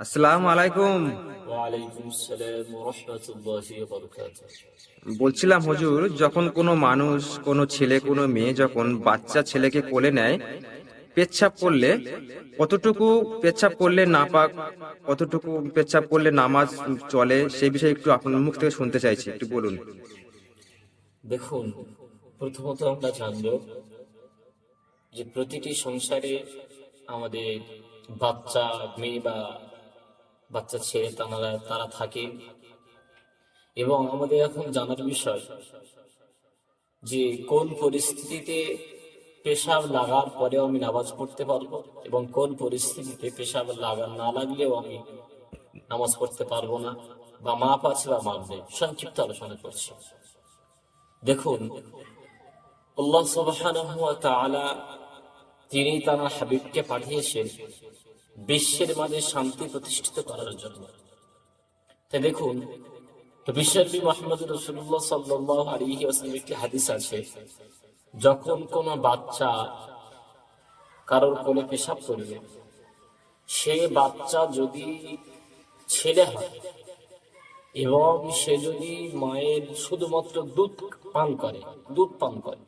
আসসালামু আলাইকুম। বলছিলাম হুজুর যখন কোনো মানুষ কোনো ছেলে কোনো মেয়ে যখন বাচ্চা ছেলেকে কোলে নেয় পেচ্ছাপ করলে কতটুকু পেচ্ছাপ করলে নাপাক কতটুকু পেচ্ছাপ করলে নামাজ চলে সেই বিষয়ে একটু আপনার মুখ থেকে শুনতে চাইছি একটু বলুন। দেখুন প্রথমত আমরা জানব যে প্রতিটি সংসারে আমাদের বাচ্চা মেয়ে বা বাচ্চা ছেলে তারা তারা থাকে। এবং আমাদের এখন জানার বিষয় যে কোন পরিস্থিতিতে পেশাব লাগার পরেও আমি নামাজ পড়তে পারব এবং কোন পরিস্থিতিতে পেশাব লাগা, না লাগলেও আমি নামাজ পড়তে পারব না বা মাপ আছে বা নেই। সংক্ষিপ্ত আলোচনা করছি। দেখুন তিনি তার হাবিবকে পাঠিয়েছেন বিশ্বের মাঝে শান্তি প্রতিষ্ঠিত করার জন্য। তাই দেখুন, তো বিশ্বনবী মোহাম্মদ রসুল্লাহ সাল্লাল্লাহু আলাইহি ওয়াসাল্লাম একটি হাদিস আছে, যখন কোনো বাচ্চা কারোর কোলে পেশাব করবে সে বাচ্চা যদি ছেলে হয় এবং সে যদি মায়ের শুধুমাত্র দুধ পান করে, দুধ পান করে,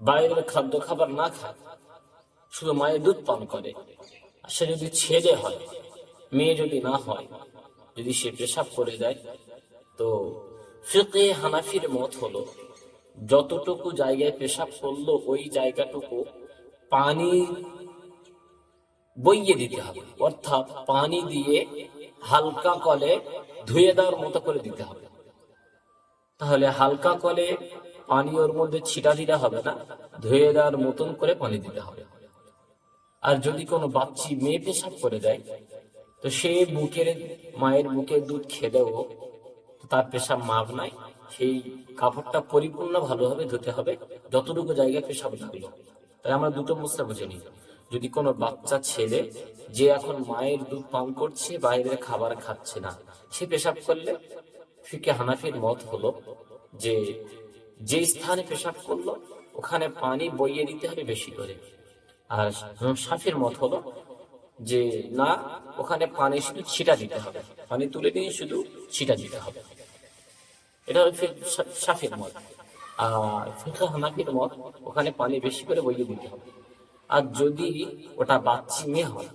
বাইরের খাদ্য খাবার না খায়, শুধু মায়ের দুধ পান করে সে যদি ছেলে হয়, মেয়ে যদি না হয়, যদি সে পেশাব করে দেয় তো ফিকে হানাফির মত হলো, যতটুকু জায়গায় পেশাব করল, ওই জায়গাটুকু পানি বইয়ে দিতে হবে। অর্থাৎ পানি দিয়ে হালকা কলে ধুয়ে দেওয়ার মতো করে দিতে হবে। তাহলে হালকা কলে পানি ওর মধ্যে ছিটা দিতে হবে না, ধুয়ে দেওয়ার মতন করে পানি দিতে হবে। আর যদি কোনো বাচ্চি মেয়ে পেশাব করে দেয়, তো সে বুকের, মায়ের বুকের দুধ খেলেও তার পেশাব মাপ নাই, সেই কাপড়টা পরিপূর্ণ ভালোভাবে ধুতে হবে, যতটুকু জায়গায় পেশাব লাগল। তাই আমরা দুটো বুঝতে বুঝে নিই। যদি কোনো বাচ্চা ছেলে, যে এখন মায়ের দুধ পান করছে, বাইরের খাবার খাচ্ছে না, সে পেশাব করলে ফিকে হানাফির মত হলো যে যে স্থানে পেশাব করল, ওখানে পানি বইয়ে দিতে হবে বেশি করে। আর সাফির মত হলো যে, না, ওখানে পানি শুধু ছিটা দিতে হবে। পানি তুলে নিয়ে শুধু ছিটা দিতে হবে। এটা হচ্ছে সাফির মত। আর ফিকা হানাফির মত, ওখানে পানি বেশি করে বইয়ে দিতে হবে। আর যদি ওটা বাচ্চি মেয়ে হয়,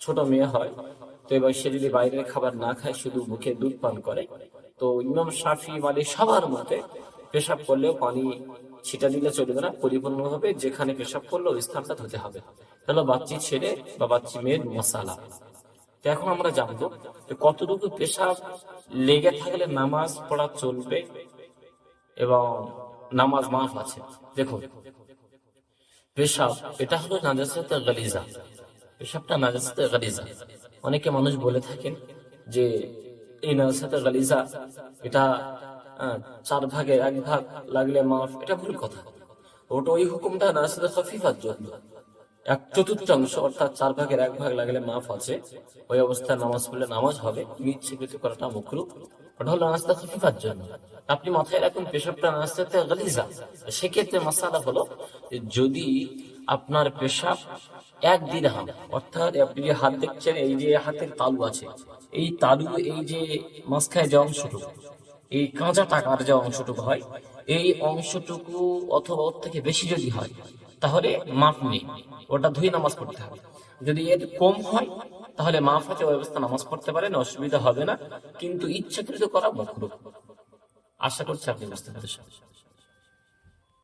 ছোট মেয়ে হয়, তো এবার সে যদি বাইরের খাবার না খায়, শুধু মুখে দুধ পান করে, তো ইমাম শাফি মানে সবার মতে পেশাব করলেও পানি ছিটা দিলে চলবে না, পরিপূর্ণভাবে যেখানে পেশাব করল ওই স্থানটা ধুতে হবে। তাহলে বাচ্চি ছেলে বা বাচ্চি মেয়ের মশালা। এখন আমরা জানব যে কতটুকু পেশাব লেগে থাকলে নামাজ পড়া চলবে এবং নামাজ মাফ আছে। দেখুন, পেশাব, এটা হলো নাজাসাতে গালিজা। পেশাবটা নাজাসাতে গালিজা। অনেকে মানুষ বলে থাকেন যে এই নাজাসাতে গালিজা, এটা চার ভাগে এক ভাগ লাগলে মাফ, এটা ভুল কথা। ওটা ওই হুকুমটা নাজাসাতে খফিফার জন্য। এক চতুর্থাংশ অর্থাৎ চার ভাগের এক ভাগ লাগলে মাফ আছে। ওই অবস্থায় নামাজ পড়লে নামাজ হবে ইচ্ছাকৃত করাটা ওটা হলো নাস্তা খফিফার জন্য। আপনি মাথায় রাখুন, পেশাবটা নাস্তাতে গালিজা। সেক্ষেত্রে মশালা হলো, যদি আপনার পেশাব এক দিরহাম অর্থাৎ আপনি যে হাত দেখছেন, এই যে হাতের তালু আছে, এই তালু, এই যে মাঝখানে যে অংশটুকু এই কাঁচা টাকার যে অংশটুকু হয়, এই অংশটুকু অথবা ওর থেকে বেশি যদি হয়, তাহলে মাফ নেই। ওটা ধুয়ে নামাজ পড়তে হবে। যদি এর কম হয়, তাহলে মাফ আছে ব্যবস্থা নামাজ পড়তে পারেন অসুবিধা হবে না, কিন্তু ইচ্ছাকৃত করা মকরু আশা করছি আপনি বুঝতে পেরেছেন।